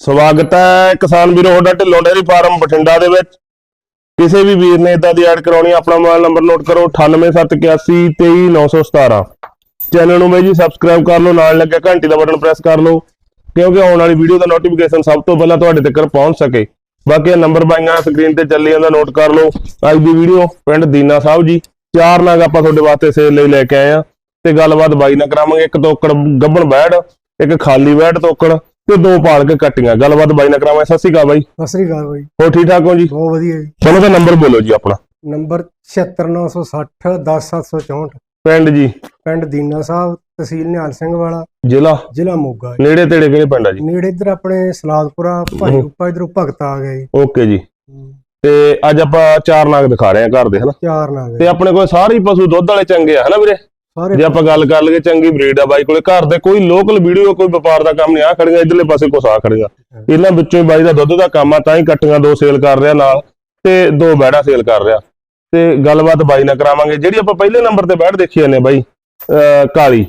ਸਵਾਗਤ ਹੈ ਕਿਸਾਨ ਵੀਰੋ ਤੁਹਾਡਾ ਢਿੱਲੋਂ ਡੇਅਰੀ ਫਾਰਮ ਬਠਿੰਡਾ ਦੇ ਵਿੱਚ। ਕਿਸੇ ਵੀ ਵੀਰ ਨੇ ਇਦਾਂ ਦੀ ਐਡ ਕਰਾਉਣੀ ਆਪਣਾ ਮੋਬਾਈਲ ਨੰਬਰ ਨੋਟ ਕਰੋ 9871823917 ਚੈਨਲ ਨੂੰ ਬਾਈ ਜੀ ਸਬਸਕ੍ਰਾਈਬ ਕਰ ਲਓ, ਨਾਲ ਲੱਗਿਆ ਘੰਟੀ ਦਾ ਬਟਨ ਪ੍ਰੈਸ ਕਰ ਲਓ, ਕਿਉਂਕਿ ਆਉਣ ਵਾਲੀ ਵੀਡੀਓ ਦਾ ਨੋਟੀਫਿਕੇਸ਼ਨ ਸਭ ਤੋਂ ਪਹਿਲਾਂ ਤੁਹਾਡੇ ਤੱਕ ਪਹੁੰਚ ਸਕੇ। ਬਾਕੀ ਨੰਬਰ ਬਾਈਆਂ ਸਕਰੀਨ ਤੇ ਚੱਲੀ ਜਾਂਦਾ ਨੋਟ ਕਰ ਲਓ। ਅੱਜ ਦੀ ਵੀਡੀਓ ਪਿੰਡ ਦੀਨਾ ਸਾਹਿਬ ਜੀ। ਚਾਰ ਨਾਗ ਆਪਾਂ ਤੁਹਾਡੇ ਵਾਸਤੇ ਸੇਲ ਲਈ ਲੈ ਕੇ ਆਏ ਆ। ਤੇ ਗੱਲਬਾਤ ਬਾਈ ਨਾਲ ਕਰਾਵਾਂਗੇ। ਇੱਕ ਤੋਕੜ ਗੱਬਣ ਬੈੜ, ਇੱਕ ਖਾਲੀ ਬੈੜ ਤੋਕੜ ਤੇ ਦੋ ਪਾਲ ਕੇ ਕੱਟੀਆਂ। ਗੱਲਬਾਤ ਬਾਈ ਨਾਲ ਕਰਾਵਾਂਗੇ। ਸਤਿ ਸ਼੍ਰੀ ਅਕਾਲ ਬਾਈ। ਸਤਿ ਸ੍ਰੀ ਅਕਾਲ ਬਾਈ। ਹੋਰ ਠੀਕ ਠਾਕ ਹੋ ਜੀ? ਬਹੁਤ ਵਧੀਆ ਜੀ। ਚਲੋ ਤਾਂ ਨੰਬਰ ਬੋਲੋ ਜੀ ਆਪਣਾ। ਨੰਬਰ 76960 10764 ਪਿੰਡ ਜੀ। ਪਿੰਡ ਦੀਨਾ ਸਾਹਿਬ ਤਹਿਸੀਲ ਨਿਹਾਲ ਸਿੰਘ ਵਾਲਾ। ਜ਼ਿਲ੍ਹਾ? ਜ਼ਿਲ੍ਹਾ ਮੋਗਾ ਨੇੜੇ ਤੇੜੇ ਕਿਹੜੇ ਪਿੰਡ ਆ ਜੀ? ਨੇੜੇ ਇੱਧਰ ਆਪਣੇ ਸਲਾਦਪੁਰਾ ਭਾਈ। ਰੂਪਾ ਇਧਰੋਂ ਭਗਤ ਆ ਗਿਆ ਜੀ। ਓਕੇ ਜੀ। ਹਮ, ਤੇ ਅੱਜ ਆਪਾਂ ਚਾਰ ਨਾਗ ਦਿਖਾ ਰਹੇ ਆ ਘਰ ਦੇ ਹਨਾ? ਚਾਰ ਨਾ ਤੇ ਗਏ ਆਪਣੇ ਕੋਲ ਸਾਰੇ ਹੀ ਪਸ਼ੂ ਦੁੱਧ ਵਾਲੇ ਚੰਗੇ ਆ ਹਨਾ ਵੀਰੇ? ਸਾਰੇ ਜੇ ਆਪਾਂ ਗੱਲ ਕਰ ਲਈਏ ਚੰਗੀ ਬਰੀਡ ਆ ਬਾਈ ਕੋਲੇ ਘਰ ਦੇ ਕੋਈ ਲੋਕਲ ਵੀਡੀਓ ਕੋਈ ਵਪਾਰ ਦਾ ਕੰਮ ਨਹੀਂ ਆ ਖੜੀਆਂ ਇਧਰਲੇ ਪਾਸੇ ਕੁਛ ਆ ਖੜੀਆਂ ਇਹਨਾਂ ਵਿੱਚੋਂ ਹੀ ਬਾਈ ਦਾ ਦੁੱਧ ਦਾ ਕੰਮ ਆ ਤਾਂ ਹੀ ਕੱਟੀਆਂ ਦੋ ਸੇਲ ਕਰ ਰਿਹਾ ਨਾਲ ਤੇ ਦੋ ਬੈੜਾ ਸੇਲ ਕਰ ਰਿਹਾ। ਤੇ ਗੱਲਬਾਤ ਬਾਈ ਨਾਲ ਕਰਾਵਾਂਗੇ ਜਿਹੜੀ ਆਪਾਂ ਪਹਿਲੇ ਨੰਬਰ ਤੇ ਬੈੜ ਦੇਖੀ ਜਾਂਦੇ ਬਾਈ ਕਾਲੀ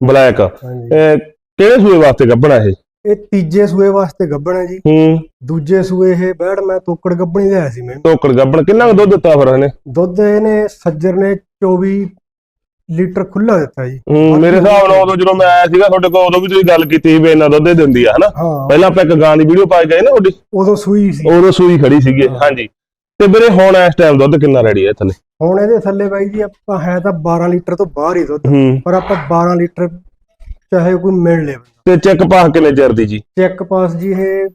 ਬਲੈਕ ਕਿਹੜੇ ਸੂਏ ਵਾਸਤੇ ਗੱਭਣਾ ਇਹ? ਇਹ ਤੀਜੇ ਸੂਏ ਵਾਸਤੇ ਗੱਬਣ ਹੈ ਜੀ। ਹੂੰ। ਦੂਜੇ ਸੂਏ ਇਹ ਬੈੜ ਮੈਂ ਤੋਕੜ ਗੱਬਣੀ ਲਿਆ ਸੀ ਮੈਂ ਟੋਕੜ ਗੱਭਣ ਕਿੰਨਾ ਦੁੱਧ ਦਿੱਤਾ ਫਿਰ ਇਹਨੇ? ਦੁੱਧ ਇਹਨੇ ਸੱਜਰ ਨੇ 24 ਲੀਟਰ ਖੁੱਲਾ ਦਿੱਤਾ ਜੀ। ਹੂੰ ਮੇਰੇ ਹਿਸਾਬ ਨਾਲ ਉਦੋਂ ਜਦੋਂ ਮੈਂ ਆਇਆ ਸੀਗਾ ਤੁਹਾਡੇ ਕੋਲ ਉਦੋਂ ਵੀ ਤੁਸੀਂ ਗੱਲ ਕੀਤੀ ਸੀ ਵੀ ਇਹਨਾਂ ਦੁੱਧ ਹੀ ਦਿੰਦੀ ਆ ਹਨਾ? ਹਾਂ। ਪਹਿਲਾਂ ਆਪਾਂ ਇੱਕ ਗਾਂ ਦੀ ਵੀਡੀਓ ਪਾਈ ਗਏ ਨਾ ਤੁਹਾਡੀ? ਉਦੋਂ ਸੂਈ ਸੀ। ਉਦੋਂ ਸੂਈ ਖੜੀ ਸੀਗੀ ਹਾਂਜੀ। ਤੇ ਵੀਰੇ ਹੁਣ ਇਸ ਟਾਈਮ ਦੁੱਧ ਕਿੰਨਾ ਰੈਡੀ ਹੈ ਥੱਲੇ ਹੁਣ ਇਹਦੇ ਥੱਲੇ ਬਾਈ ਜੀ ਆਪਾਂ ਹੈ ਤਾਂ 12 ਲੀਟਰ ਤੋਂ ਬਾਹਰ ਹੀ ਦੁੱਧ। ਹੂੰ। ਪਰ ਆਪਾਂ 12 ਲੀਟਰ ਚਾਹੇ ਕੋਈ ਮਿਲ ਲੇ ਤੇ ਚੈੱਕ ਪਾਸ ਕਿੰਨੇ ਚਿਰ ਦੀ ਜੀ? ਚੈੱਕ ਪਾਸ ਜੀ ਇਹ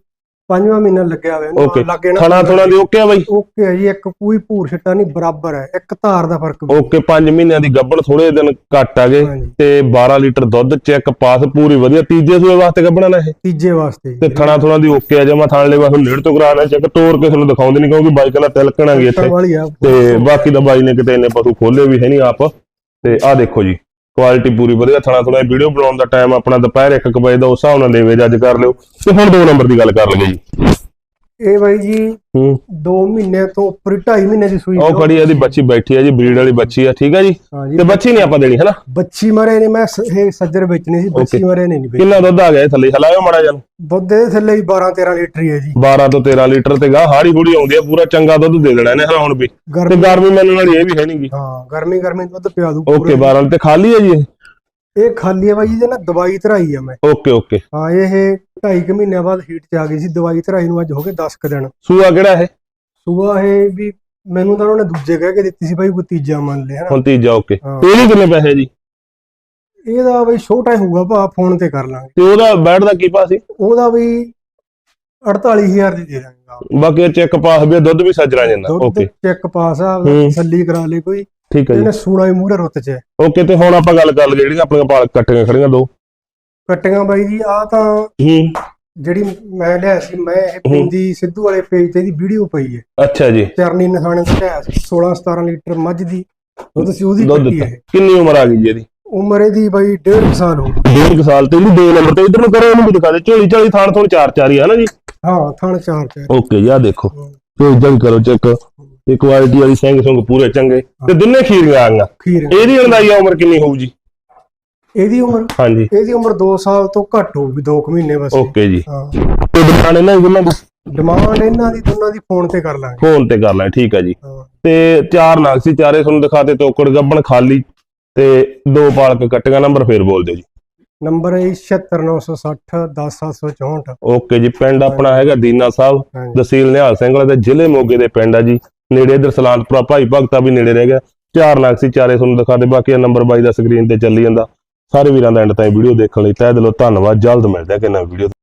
ਪੰਜਵਾਂ ਮਹੀਨਾ ਲੱਗਿਆ ਹੋਇਆ ਇਹਨੂੰ, ਓਕੇ ਲੱਗੇ ਨਾ ਥਣਾ ਥੋਣਾ ਦੀ ਓਕੇ ਆ ਬਾਈ? ਓਕੇ ਹੈ ਜੀ ਇੱਕ ਕੋਈ ਭੂਰ ਛਿੱਟਾ ਨਹੀਂ ਬਰਾਬਰ ਹੈ। ਇੱਕ ਧਾਰ ਦਾ ਫ਼ਰਕ ਵੀ। ਓਕੇ 5 ਮਹੀਨਿਆਂ ਦੀ ਗੱਭਣ ਥੋੜੇ ਦਿਨ ਘੱਟ ਆ ਗਏ ਤੇ 12 ਲੀਟਰ ਦੁੱਧ ਚੈੱਕ ਪਾਸ ਪੂਰੀ ਵਧੀਆ। ਤੀਜੇ ਸੂਏ ਵਾਸਤੇ ਗੱਭਣਾ ਨਾ ਇਹ? ਤੀਜੇ ਵਾਸਤੇ ਤੇ ਥਣਾ ਥੋਣਾ ਦੀ ਓਕੇ ਆ ਜਮਾ ਥਾਣ ਲੈ ਵਾਸਤੇ ਨੇੜ ਤੋਂ ਕਰਾਣਾ ਚੈੱਕ ਤੋੜ ਕੇ ਤੁਹਾਨੂੰ ਦਿਖਾਉਂਦੇ ਨਹੀਂ ਕਿਉਂਕਿ ਬਾਈਕ ਨਾਲ ਤਿਲਕਣਾ ਵੀ ਇੱਥੇ ਵਾਲੀ ਆ। ਤੇ ਬਾਕੀ ਦਾ ਬਾਈ ਨੇ ਕਿਤੇ ਇੰਨੇ ਪਸ਼ੂ ਖੋਲੇ ਵੀ ਹੈ ਨਹੀਂ ਆਪ। ਤੇ ਆਹ ਦੇਖੋ ਜੀ। ਕੁਆਲਿਟੀ ਪੂਰੀ ਵਧੀਆ ਥਣਾ ਥੋੜਾ ਵੀਡੀਓ ਬਣਾਉਣ ਦਾ ਟਾਈਮ ਆਪਣਾ ਦੁਪਹਿਰ 1 ਵਜੇ ਦਾ, ਉਸ ਹਿਸਾਬ ਨਾਲ ਲੈਵੇ ਜੱਜ ਕਰ ਲਿਓ। ਤੇ ਹੁਣ ਦੋ ਨੰਬਰ ਦੀ ਗੱਲ ਕਰ ਲਈਏ ਜੀ। ਇਹ ਬਾਈ ਜੀ ਹੂੰ। 2 ਮਹੀਨੇ ਤੋਂ ਉੱਪਰ 2.5 ਮਹੀਨੇ ਦੀ ਸੂਈ ਉਹ ਖੜੀ ਇਹਦੀ ਬੱਚੀ ਬੈਠੀ ਆ ਜੀ ਬਰੀਡ ਵਾਲੀ ਬੱਚੀ ਆ ਠੀਕ ਆ ਜੀ? ਤੇ ਬੱਚੀ ਨਹੀਂ ਆਪਾਂ ਦੇਣੀ ਹੈ ਨਾ ਬੱਚੀ ਮਰੇ ਨੇ ਮੈਂ ਇਹ ਸੱਜਰ ਵੇਚਣੀ ਸੀ ਬੱਚੀ. ਮਰੇ ਨੇ ਨਹੀਂ ਕਿੰਨਾ ਦੁੱਧ ਆ ਗਿਆ ਇਹ ਥੱਲੇ? ਹਲਾਇਓ ਮਾੜਾ ਜਨ ਦੁੱਧ ਦੇ ਥੱਲੇ ਹੀ 12 13 ਲੀਟਰ ਹੀ ਹੈ ਜੀ। 12 ਤੋਂ 13 ਲੀਟਰ ਤੇ ਗਾ ਹਾੜੀ ਹੂੜੀ ਆਉਂਦੀ ਆ ਪੂਰਾ ਚੰਗਾ ਦੁੱਧ ਦੇ ਦੇਣਾ ਇਹਨੇ ਹਲਾਉਣ ਵੀ। ਤੇ ਗਰਮੀ ਮੈਨੂੰ ਵਾਲੀ ਇਹ ਵੀ ਹੈ ਨਹੀਂਗੀ ਹਾਂ ਗਰਮੀ ਗਰਮੀ ਦੁੱਧ ਪਿਆ ਦੂ ਓਕੇ 12 ਤੇ ਖਾਲੀ ਹੈ ਜੀ ਇਹ ਖਾਲੀ ਹੈ ਬਾਈ ਜੀ ਨਾਲ ਦਵਾਈ ਧਰਾਈ ਆ ਮੈਂ। Okay okay. ਹਾਂ ਇਹ 2.5 ਮਹੀਨਿਆਂ ਬਾਅਦ ਹੀਟ ਚ ਆ ਗਈ ਸੀ ਦਵਾਈ ਧਰਾਈ ਨੂੰ ਅੱਜ ਹੋ ਗਏ 10 ਕ ਦਿਨ। ਸੂਆ ਕਿਹੜਾ ਇਹ? ਸੂਆ ਇਹ ਵੀ ਮੈਨੂੰ ਤਾਂ ਉਹਨੇ ਦੂਜੇ ਕਹਿ ਕੇ ਦਿੱਤੀ ਸੀ ਬਾਈ ਕੋਈ ਤੀਜਾ ਮੰਨ ਲਿਆ ਹੁਣ ਤੀਜਾ ਓਕੇ। ਇਹਦੇ ਕਿੰਨੇ ਪੈਸੇ ਜੀ? ਇਹਦਾ ਬਈ ਛੋਟਾ ਹੀ ਹੋਊਗਾ ਭਾ ਫੋਨ ਤੇ ਕਰ ਲਾਂਗੇ। ਤੇ ਉਹਦਾ ਬੈਡ ਦਾ ਕੀ ਪਾ ਸੀ? ਉਹਦਾ ਵੀ 48000 ਦੀ ਦੇ ਦਾਂਗਾ। ਬਾਕੀ ਚੈੱਕ ਪਾਸ ਵੀ ਆ, ਦੁੱਧ ਵੀ ਸੱਜਣਾ ਜਾਂਦਾ ਓਕੇ। ਚੈੱਕ ਪਾਸ ਆ ਹੂੰ। ਤਸੱਲੀ ਕਰਾ ਲਈ ਕੋਈ। ਠੀਕ ਹੈ ਜੀ। ਇਹਨੇ ਸੂਣਾ ਹੀ ਮੂਹਰੇ ਰੁੱਤ ਚ ਹੈ। ਓਕੇ ਤੇ ਹੁਣ ਆਪਾਂ ਗੱਲ ਕਰ ਲਈਏ ਜਿਹੜੀਆਂ ਆਪਣੀਆਂ ਪਾਲ ਕੱਟੀਆਂ ਖੜੀਆਂ ਦੋ। ਕੱਟੀਆਂ ਬਾਈ ਜੀ ਆ ਤਾਂ ਹੂੰ। ਜਿਹੜੀ ਮੈਂ ਲਿਆ ਸੀ ਮੈਂ ਇਹ ਪਿੰਦੀ ਸਿੱਧੂ ਵਾਲੇ ਪੇਜ ਤੇ ਇਹਦੀ ਵੀਡੀਓ ਪਈ ਹੈ। ਅੱਛਾ ਜੀ। ਚਰਨੀ ਨਥਾਣੇ ਤੋਂ ਲਿਆ ਸੀ 16 17 ਲੀਟਰ ਮੱਝ ਦੀ ਦੁੱਧ ਸੀ ਉਹਦੀ ਦੁੱਧ ਕੱਟੀ ਦਿੱਤਾ ਹੈ ਕਿੰਨੀ ਉਮਰ ਆ ਗਈ ਜੀ ਇਹਦੀ? ਉਮਰ ਇਹਦੀ ਬਾਈ 1.5 ਸਾਲ ਹੋ ਗਈ। ਡੇਢ ਕੁ ਸਾਲ ਤੇ ਇਹਨੂੰ ਦੋ ਨੰਬਰ ਤੇ ਇਧਰ ਨੂੰ ਕਰੋ ਇਹਨੂੰ ਵੀ ਦਿਖਾ ਦੇ ਝੋਲੀ ਝਾਲੀ ਥਾਣ ਥੋਣ ਚਾਰ ਚਾਰ ਹੀ ਆ ਨਾ ਜੀ? ਹਾਂ ਥਣ ਚਾਰ ਚਾਰ। ਓਕੇ ਜੀ ਆ ਦੇਖੋ। ਤੇ ਜੰਗ ਕਰੋ ਚੈੱਕ। ਤੇ ਕੁਆਲਿਟੀ ਵਾਲੀ ਸਿੰਘ ਸੰਗ ਪੂਰੇ ਚੰਗੇ। ਤੇ ਦਿਨੇ ਖੀਰੀਆਂ ਆ ਗਈਆਂ ਖੀਰ। ਇਹਦੀ ਅੰਦਾਜ਼ਾ ਉਮਰ ਕਿੰਨੀ ਹੋਊ ਜੀ? ਇਹਦੀ ਉਮਰ? ਹਾਂਜੀ। ਇਹਦੀ ਉਮਰ 2 ਸਾਲ ਤੋਂ ਘੱਟ ਹੋਊਗੀ 2 ਮਹੀਨੇ ਬਸ। ਓਕੇ ਜੀ। ਹਾਂ। ਤੇ ਦੁਕਾਨ ਇਹਨਾਂ ਦੀ ਡਿਮਾਂਡ ਇਹਨਾਂ ਦੀ ਦੋਨਾਂ ਦੀ ਫੋਨ ਤੇ ਕਰ ਲਾਂਗੇ। ਫੋਨ ਤੇ ਕਰ ਲੈ ਠੀਕ ਹੈ ਜੀ। ਹਾਂ। ਤੇ ਚਾਰ ਨਾਗ ਸੀ ਚਾਰੇ ਤੁਹਾਨੂੰ ਦਿਖਾਤੇ ਤੋਕੜ ਗੱਬਣ ਖਾਲੀ। ਤੇ ਦੋ ਪਾਲਕ ਕੱਟੀਆਂ ਨੰਬਰ ਫੇਰ ਬੋਲ ਦਿਓ ਜੀ। ਨੰਬਰ ਹੈ 76960 10764 ਓਕੇ ਜੀ ਪਿੰਡ ਆਪਣਾ ਹੈਗਾ ਦੀਨਾ ਸਾਹਿਬ ਹਾਂਜੀ। ਤਹਿਸੀਲ ਨਿਹਾਲ ਸਿੰਘ ਵਾਲਾ ਤੇ ਜ਼ਿਲ੍ਹੇ ਮੋਗੇ ਦੇ ਪਿੰਡ ਆ ਜੀ। ਨੇੜੇ ਇਧਰ ਸਲਾਨਪੁਰਾ ਭਾਈ ਭਗਤਾ ਵੀ ਨੇੜੇ ਰਹਿ ਗਿਆ। ਚਾਰ ਨਾਗ ਸੀ, ਚਾਰੇ ਤੁਹਾਨੂੰ ਦਿਖਾਤੇ ਬਾਕੀ ਨੰਬਰ ਬਾਈ ਦਾ ਸਕਰੀਨ ਤੇ ਚੱਲੀ ਜਾਂਦਾ। ਸਾਰੇ ਵੀਰਾਂ ਦਾ ਐਂਡ ਤਾਈਂ ਵੀਡੀਓ ਦੇਖਣ ਲਈ ਤਹਿ ਦਿਲੋਂ ਧੰਨਵਾਦ, ਜਲਦ ਮਿਲਦੇ ਆ ਕਿ ਨਵੀਂ ਵੀਡੀਓ